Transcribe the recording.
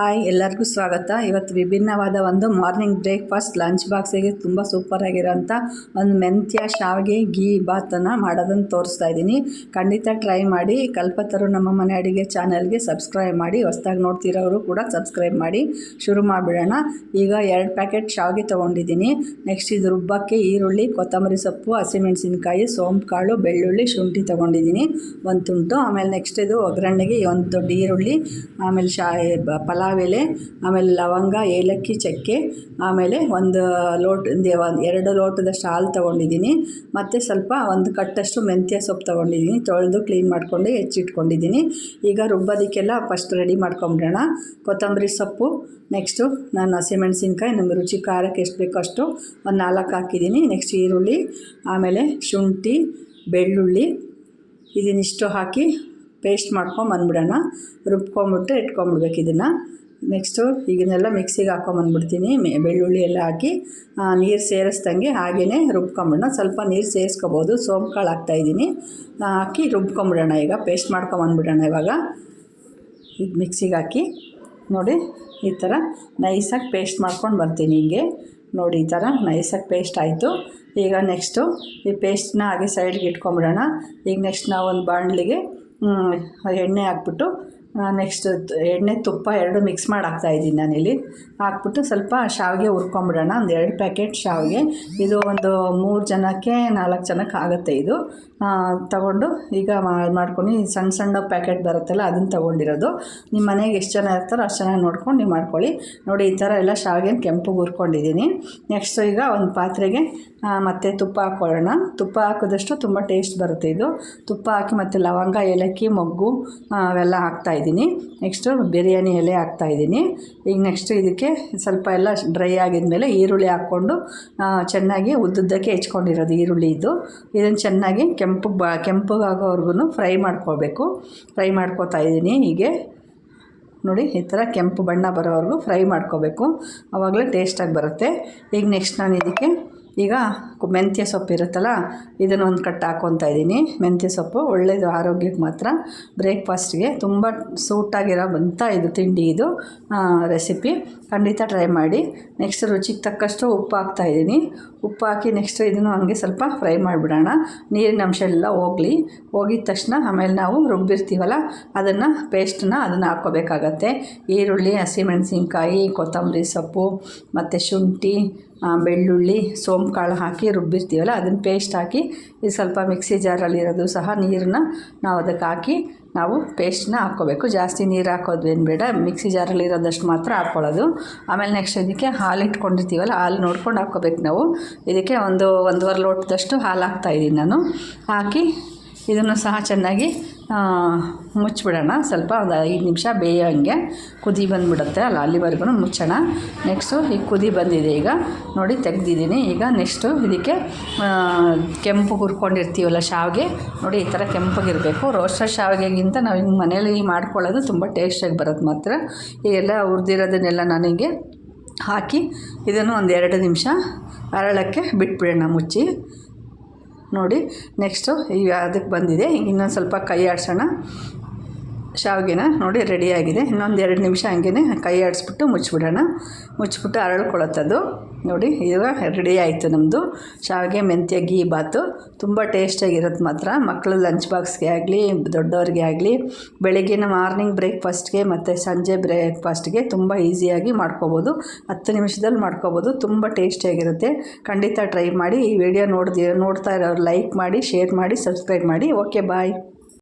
Hi, ಎಲ್ಲರಿಗೂ ಸ್ವಾಗತ. ಇವತ್ತು ವಿಭಿನ್ನವಾದ ಒಂದು ಮಾರ್ನಿಂಗ್ ಬ್ರೇಕ್ಫಾಸ್ಟ್ ಲಂಚ್ ಬಾಕ್ಸಿಗೆ ತುಂಬ ಸೂಪರಾಗಿರೋಂಥ ಒಂದು ಮೆಂತ್ಯ, ಶಾವಿಗೆ ಗೀ ಬಾತನ್ನು ಮಾಡೋದನ್ನು ತೋರಿಸ್ತಾ ಇದ್ದೀನಿ. ಖಂಡಿತ ಟ್ರೈ ಮಾಡಿ. ಕಲ್ಪತರು ನಮ್ಮ ಮನೆ ಅಡುಗೆ ಚಾನಲ್ಗೆ ಸಬ್ಸ್ಕ್ರೈಬ್ ಮಾಡಿ. ಹೊಸ್ದಾಗಿ ನೋಡ್ತಿರೋರು ಕೂಡ ಸಬ್ಸ್ಕ್ರೈಬ್ ಮಾಡಿ. ಶುರು ಮಾಡಿಬಿಡೋಣ. ಈಗ ಎರಡು ಪ್ಯಾಕೆಟ್ ಶಾವಿಗೆ ತೊಗೊಂಡಿದ್ದೀನಿ. ನೆಕ್ಸ್ಟ್ ಇದು ರುಬ್ಬಕ್ಕೆ ಈರುಳ್ಳಿ, ಕೊತ್ತಂಬರಿ ಸೊಪ್ಪು, ಹಸಿಮೆಣಸಿನ್ಕಾಯಿ ಸೋಂಪು ಕಾಳು ಬೆಳ್ಳುಳ್ಳಿ, ಶುಂಠಿ ತೊಗೊಂಡಿದ್ದೀನಿ. ಒಂದು ತುಂಟು ಆಮೇಲೆ ನೆಕ್ಸ್ಟ್ ಇದು ಒಗ್ಗರಣೆಗೆ ಒಂದು ದೊಡ್ಡ ಈರುಳ್ಳಿ, ಆಮೇಲೆ ಶಾ ಪಲಾವ್ ಎಲೆ ಆಮೇಲೆ ಲವಂಗ, ಏಲಕ್ಕಿ, ಚಕ್ಕೆ, ಆಮೇಲೆ ಒಂದು ಲೋಟ, ಒಂದು ಎರಡು ಲೋಟದಷ್ಟು ಹಾಲು ತೊಗೊಂಡಿದ್ದೀನಿ. ಮತ್ತು ಸ್ವಲ್ಪ ಒಂದು ಕಟ್ಟಷ್ಟು ಮೆಂತ್ಯ ಸೊಪ್ಪು ತೊಗೊಂಡಿದ್ದೀನಿ. ತೊಳೆದು ಕ್ಲೀನ್ ಮಾಡ್ಕೊಂಡು ಹೆಚ್ಚಿಟ್ಕೊಂಡಿದ್ದೀನಿ. ಈಗ ರುಬ್ಬೋದಕ್ಕೆಲ್ಲ ಫಸ್ಟ್ ರೆಡಿ ಮಾಡ್ಕೊಂಬಿಡೋಣ. ಕೊತ್ತಂಬರಿ ಸೊಪ್ಪು. ನೆಕ್ಸ್ಟು ನಾನು ಹಸಿಮೆಣಸಿನ್ಕಾಯಿ ನಮ್ಮ ರುಚಿ ಖಾರಕ್ಕೆ ಎಷ್ಟು ಬೇಕೋ ಅಷ್ಟು ಒಂದು ನಾಲ್ಕು ಹಾಕಿದ್ದೀನಿ. ನೆಕ್ಸ್ಟ್ ಈರುಳ್ಳಿ, ಆಮೇಲೆ ಶುಂಠಿ, ಬೆಳ್ಳುಳ್ಳಿ, ಇದನ್ನಿಷ್ಟು ಹಾಕಿ ಪೇಸ್ಟ್ ಮಾಡ್ಕೊಂಡು ಬಂದ್ಬಿಡೋಣ ರುಬ್ಕೊಂಬಿಟ್ಟು ಇಟ್ಕೊಂಬಿಡ್ಬೇಕು ಇದನ್ನು. ನೆಕ್ಸ್ಟು ಈಗನೆಲ್ಲ ಮಿಕ್ಸಿಗೆ ಹಾಕೊಂಬಂದ್ಬಿಡ್ತೀನಿ. ಬೆಳ್ಳುಳ್ಳಿ ಎಲ್ಲ ಹಾಕಿ ನೀರು ಸೇರಿಸ್ದಂಗೆ ಹಾಗೆಯೇ ರುಬ್ಕೊಂಬಿಡೋಣ. ಸ್ವಲ್ಪ ನೀರು ಸೇರಿಸ್ಕೋಬೋದು. ಸೋಂಪು ಕಾಳು ಹಾಕ್ತಾಯಿದ್ದೀನಿ ಹಾಕಿ ರುಬ್ಕೊಂಬಿಡೋಣ ಈಗ. ಪೇಸ್ಟ್ ಮಾಡ್ಕೊಂಬಂದ್ಬಿಡೋಣ ಇವಾಗ. ಇದು ಮಿಕ್ಸಿಗೆ ಹಾಕಿ. ನೋಡಿ, ಈ ಥರ ನೈಸಾಗಿ ಪೇಸ್ಟ್ ಮಾಡ್ಕೊಂಡು ಬರ್ತೀನಿ ಹೀಗೆ. ನೋಡಿ, ಈ ಥರ ನೈಸಾಗಿ ಪೇಸ್ಟ್ ಆಯಿತು. ಈಗ ನೆಕ್ಸ್ಟು ಈ ಪೇಸ್ಟ್ನ ಹಾಗೆ ಸೈಡ್ಗೆ ಇಟ್ಕೊಂಬಿಡೋಣ. ಈಗ ನೆಕ್ಸ್ಟ್ ನಾವು ಒಂದು ಬಾಣಲಿಗೆ ಎಣ್ಣೆ ಹಾಕ್ಬಿಟ್ಟು ನೆಕ್ಸ್ಟ್ ಎಣ್ಣೆ ತುಪ್ಪ ಎರಡು ಮಿಕ್ಸ್ ಮಾಡಿ ಹಾಕ್ತಾಯಿದ್ದೀನಿ ನಾನಿಲ್ಲಿ. ಹಾಕ್ಬಿಟ್ಟು ಸ್ವಲ್ಪ ಶಾವಿಗೆ ಹುರ್ಕೊಂಬಿಡೋಣ. ಒಂದು ಎರಡು ಪ್ಯಾಕೆಟ್ ಶಾವಿಗೆ. ಇದು ಒಂದು ಮೂರು ಜನಕ್ಕೆ ನಾಲ್ಕು ಜನಕ್ಕೆ ಆಗುತ್ತೆ ಇದು. ತಗೊಂಡು ಈಗ ಮಾಡ್ಕೊಂಡು ಸಣ್ಣ ಸಣ್ಣ ಪ್ಯಾಕೆಟ್ ಬರುತ್ತಲ್ಲ ಅದನ್ನು ತೊಗೊಂಡಿರೋದು. ನಿಮ್ಮ ಮನೆಗೆ ಎಷ್ಟು ಜನ ಇರ್ತಾರೋ ಅಷ್ಟು ಚೆನ್ನಾಗಿ ನೋಡ್ಕೊಂಡು ನೀವು ಮಾಡ್ಕೊಳ್ಳಿ. ನೋಡಿ ಈ ಥರ ಎಲ್ಲ ಶಾವಿಗೆ ಕೆಂಪು ಹುರ್ಕೊಂಡಿದ್ದೀನಿ. ನೆಕ್ಸ್ಟ್ ಈಗ ಒಂದು ಪಾತ್ರೆಗೆ ಮತ್ತು ತುಪ್ಪ ಹಾಕ್ಕೊಳ್ಳೋಣ ತುಪ್ಪ ಹಾಕಿದಷ್ಟು ತುಂಬ ಟೇಸ್ಟ್ ಬರುತ್ತೆ ಇದು. ತುಪ್ಪ ಹಾಕಿ ಮತ್ತು ಲವಂಗ, ಏಲಕ್ಕಿ, ಮೊಗ್ಗು ಅವೆಲ್ಲ ಹಾಕ್ತಾಯಿದ್ದೀನಿ ನೆಕ್ಸ್ಟು ಬಿರಿಯಾನಿ ಎಲೆ ಹಾಕ್ತಾಯಿದ್ದೀನಿ ಈಗ ನೆಕ್ಸ್ಟ್ ಇದಕ್ಕೆ ಸ್ವಲ್ಪ ಎಲ್ಲ ಡ್ರೈ ಆಗಿದ್ಮೇಲೆ ಈರುಳ್ಳಿ ಹಾಕ್ಕೊಂಡು ಚೆನ್ನಾಗಿ ಉದ್ದುದ್ದಕ್ಕೆ ಹೆಚ್ಕೊಂಡಿರೋದು ಈರುಳ್ಳಿ ಇದು. ಇದನ್ನು ಚೆನ್ನಾಗಿ ಕೆಂಪು ಬ ಕೆಂಪಗಾಗೋವರೆಗೂ ಫ್ರೈ ಮಾಡ್ಕೋಬೇಕು ಫ್ರೈ ಮಾಡ್ಕೋತಾ ಇದ್ದೀನಿ ಹೀಗೆ. ನೋಡಿ, ಈ ಥರ ಕೆಂಪು ಬಣ್ಣ ಬರೋವರೆಗೂ ಫ್ರೈ ಮಾಡ್ಕೋಬೇಕು ಆವಾಗಲೇ ಟೇಸ್ಟಾಗಿ ಬರುತ್ತೆ. ಈಗ ನೆಕ್ಸ್ಟ್ ನಾನು ಇದಕ್ಕೆ ಈಗ ಮೆಂತ್ಯ ಸೊಪ್ಪು ಇರುತ್ತಲ್ಲ, ಇದನ್ನು ಒಂದು ಕಟ್ಟು ಹಾಕ್ಕೊತಾ ಇದ್ದೀನಿ. ಮೆಂತ್ಯ ಸೊಪ್ಪು ಒಳ್ಳೆಯದು ಆರೋಗ್ಯಕ್ಕೆ ಮಾತ್ರ. ಬ್ರೇಕ್ಫಾಸ್ಟ್ಗೆ ತುಂಬ ಸೂಟಾಗಿರೋ ಬಂತ ಇದು ತಿಂಡಿ ಇದು ರೆಸಿಪಿ. ಖಂಡಿತ ಟ್ರೈ ಮಾಡಿ. ನೆಕ್ಸ್ಟ್ ರುಚಿಗೆ ತಕ್ಕಷ್ಟು ಉಪ್ಪು ಹಾಕ್ತಾಯಿದ್ದೀನಿ ಉಪ್ಪು ಹಾಕಿ ನೆಕ್ಸ್ಟ್ ಇದನ್ನು ಹಂಗೆ ಸ್ವಲ್ಪ ಫ್ರೈ ಮಾಡಿಬಿಡೋಣ. ನೀರಿನ ಅಂಶ ಎಲ್ಲ ಹೋಗಲಿ. ಹೋಗಿದ ತಕ್ಷಣ ಆಮೇಲೆ ನಾವು ರುಬ್ಬಿರ್ತೀವಲ್ಲ, ಅದನ್ನು ಪೇಸ್ಟನ್ನ ಅದನ್ನು ಹಾಕ್ಕೋಬೇಕಾಗತ್ತೆ. ಈರುಳ್ಳಿ, ಹಸಿಮೆಣಸಿನ್ಕಾಯಿ, ಕೊತ್ತಂಬರಿ ಸೊಪ್ಪು, ಮತ್ತು ಶುಂಠಿ ಬೆಳ್ಳುಳ್ಳಿ ಸೋಂಪು ಕಾಳು ಹಾಕಿ ರುಬ್ಬಿರ್ತೀವಲ್ಲ, ಅದನ್ನು ಪೇಸ್ಟ್ ಹಾಕಿ ಇದು ಸ್ವಲ್ಪ ಮಿಕ್ಸಿ ಜಾರಲ್ಲಿರೋದು ಸಹ ನೀರನ್ನ ನಾವು ಅದಕ್ಕೆ ಹಾಕಿ ನಾವು ಪೇಸ್ಟ್ನ ಹಾಕ್ಕೋಬೇಕು. ಜಾಸ್ತಿ ನೀರು ಹಾಕೋದೇನು ಬೇಡ, ಮಿಕ್ಸಿ ಜಾರಲ್ಲಿರೋದಷ್ಟು ಮಾತ್ರ ಹಾಕ್ಕೊಳ್ಳೋದು ಆಮೇಲೆ ನೆಕ್ಸ್ಟ್ ಇದಕ್ಕೆ ಹಾಲು ಇಟ್ಕೊಂಡಿರ್ತೀವಲ್ಲ, ಹಾಲು ನೋಡ್ಕೊಂಡು ಹಾಕ್ಕೋಬೇಕು ನಾವು. ಇದಕ್ಕೆ ಒಂದು ಒಂದೂವರೆ ಲೋಟದಷ್ಟು ಹಾಲು ಹಾಕ್ತಾಯಿದ್ದೀನಿ ನಾನು. ಹಾಕಿ ಇದನ್ನು ಸಹ ಚೆನ್ನಾಗಿ ಮುಚ್ಚಿಬಿಡೋಣ ಸ್ವಲ್ಪ ಒಂದು ಐದು ನಿಮಿಷ ಬೇಯೋ ಹಂಗೆ ಕುದಿ ಬಂದುಬಿಡುತ್ತೆ. ಅಲ್ಲ, ಅಲ್ಲಿವರೆಗೂ ಮುಚ್ಚೋಣ. ನೆಕ್ಸ್ಟು ಈಗ ಕುದಿ ಬಂದಿದೆ ಈಗ. ನೋಡಿ, ತೆಗ್ದಿದ್ದೀನಿ. ಈಗ ನೆಕ್ಸ್ಟು ಇದಕ್ಕೆ ಕೆಂಪು ಹುರ್ಕೊಂಡಿರ್ತೀವಲ್ಲ ಶಾವಿಗೆ. ನೋಡಿ, ಈ ಥರ ಕೆಂಪಾಗಿರಬೇಕು. ರೋಸ್ಟರ್ ಶಾವಿಗೆಗಿಂತ ನಾವು ಹಿಂಗೆ ಮನೇಲಿ ಮಾಡ್ಕೊಳ್ಳೋದು ತುಂಬ ಟೇಸ್ಟಾಗಿ ಬರುತ್ತೆ ಮಾತ್ರ. ಈಗೆಲ್ಲ ಹುರಿದಿರೋದನ್ನೆಲ್ಲ ನನಗೆ ಹಾಕಿ, ಇದನ್ನು ಒಂದು ಎರಡು ನಿಮಿಷ ಅರಳಕ್ಕೆ ಬಿಟ್ಬಿಡೋಣ, ಮುಚ್ಚಿ. ನೋಡಿ ನೆಕ್ಸ್ಟು ಈಗ ಅದಕ್ಕೆ ಬಂದಿದೆ. ಇನ್ನೊಂದು ಸ್ವಲ್ಪ ಕೈ ಆಡಿಸೋಣ. ಶಾವಿಗೆನ ನೋಡಿ ರೆಡಿಯಾಗಿದೆ. ಇನ್ನೊಂದು ಎರಡು ನಿಮಿಷ ಹಂಗೆ ಕೈ ಆಡಿಸ್ಬಿಟ್ಟು ಮುಚ್ಚಿಬಿಡೋಣ. ಮುಚ್ಚಿಬಿಟ್ಟು ಅರಳ್ಕೊಳತ್ತದು ನೋಡಿ, ಈಗ ರೆಡಿ ಆಯಿತು ನಮ್ಮದು ಶಾವಿಗೆ ಮೆಂತ್ಯ ಗೀ ಬಾತು. ತುಂಬ ಟೇಸ್ಟಾಗಿರುತ್ತೆ ಮಾತ್ರ. ಮಕ್ಕಳು ಲಂಚ್ ಬಾಕ್ಸ್ಗೆ ಆಗಲಿ, ದೊಡ್ಡವ್ರಿಗೆ ಆಗಲಿ, ಬೆಳಗ್ಗಿನ ಮಾರ್ನಿಂಗ್ ಬ್ರೇಕ್ಫಾಸ್ಟ್ಗೆ ಮತ್ತು ಸಂಜೆ ಬ್ರೇಕ್ಫಾಸ್ಟ್ಗೆ ತುಂಬ ಈಸಿಯಾಗಿ ಮಾಡ್ಕೋಬೋದು. ಹತ್ತು ನಿಮಿಷದಲ್ಲಿ ಮಾಡ್ಕೋಬೋದು. ತುಂಬ ಟೇಸ್ಟಿಯಾಗಿರುತ್ತೆ ಖಂಡಿತ ಟ್ರೈ ಮಾಡಿ. ಈ ವಿಡಿಯೋ ನೋಡ್ದಿ, ನೋಡ್ತಾ ಇರೋರು ಲೈಕ್ ಮಾಡಿ, ಶೇರ್ ಮಾಡಿ, ಸಬ್ಸ್ಕ್ರೈಬ್ ಮಾಡಿ. Okay, bye.